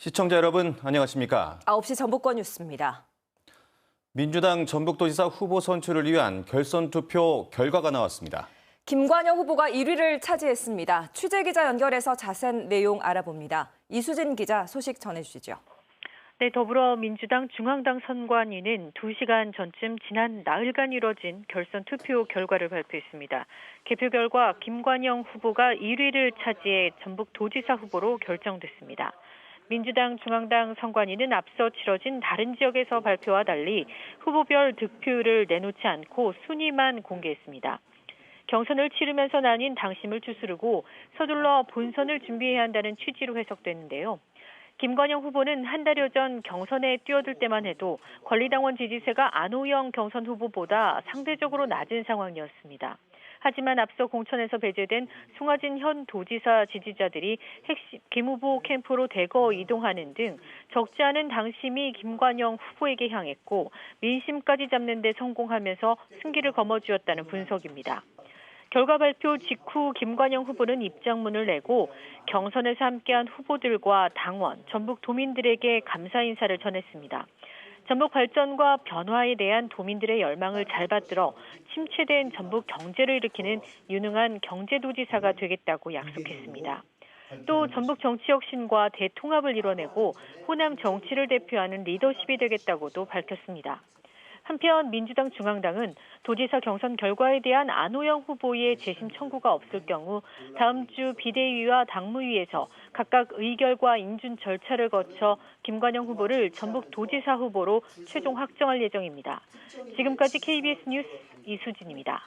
시청자 여러분 안녕하십니까? 9시 전북권 뉴스입니다. 민주당 전북도지사 후보 선출을 위한 결선 투표 결과가 나왔습니다. 김관영 후보가 1위를 차지했습니다. 취재 기자 연결해서 자세한 내용 알아봅니다. 이수진 기자 소식 전해주시죠. 네, 더불어민주당 중앙당 선관위는 2시간 전쯤 지난 나흘간 이뤄진 결선 투표 결과를 발표했습니다. 개표 결과 김관영 후보가 1위를 차지해 전북 도지사 후보로 결정됐습니다. 민주당 중앙당 선관위는 앞서 치러진 다른 지역에서 발표와 달리 후보별 득표를 내놓지 않고 순위만 공개했습니다. 경선을 치르면서 나뉜 당심을 추스르고 서둘러 본선을 준비해야 한다는 취지로 해석됐는데요. 김관영 후보는 한 달여 전 경선에 뛰어들 때만 해도 권리당원 지지세가 안호영 경선 후보보다 상대적으로 낮은 상황이었습니다. 하지만 앞서 공천에서 배제된 송하진 현 도지사 지지자들이 핵심 김 후보 캠프로 대거 이동하는 등 적지 않은 당심이 김관영 후보에게 향했고 민심까지 잡는 데 성공하면서 승기를 거머쥐었다는 분석입니다. 결과 발표 직후 김관영 후보는 입장문을 내고 경선에서 함께한 후보들과 당원, 전북 도민들에게 감사 인사를 전했습니다. 전북 발전과 변화에 대한 도민들의 열망을 잘 받들어 침체된 전북 경제를 일으키는 유능한 경제도지사가 되겠다고 약속했습니다. 또 전북 정치 혁신과 대통합을 이뤄내고 호남 정치를 대표하는 리더십이 되겠다고도 밝혔습니다. 한편 민주당 중앙당은 도지사 경선 결과에 대한 안호영 후보의 재심 청구가 없을 경우 다음 주 비대위와 당무위에서 각각 의결과 인준 절차를 거쳐 김관영 후보를 전북 도지사 후보로 최종 확정할 예정입니다. 지금까지 KBS 뉴스 이수진입니다.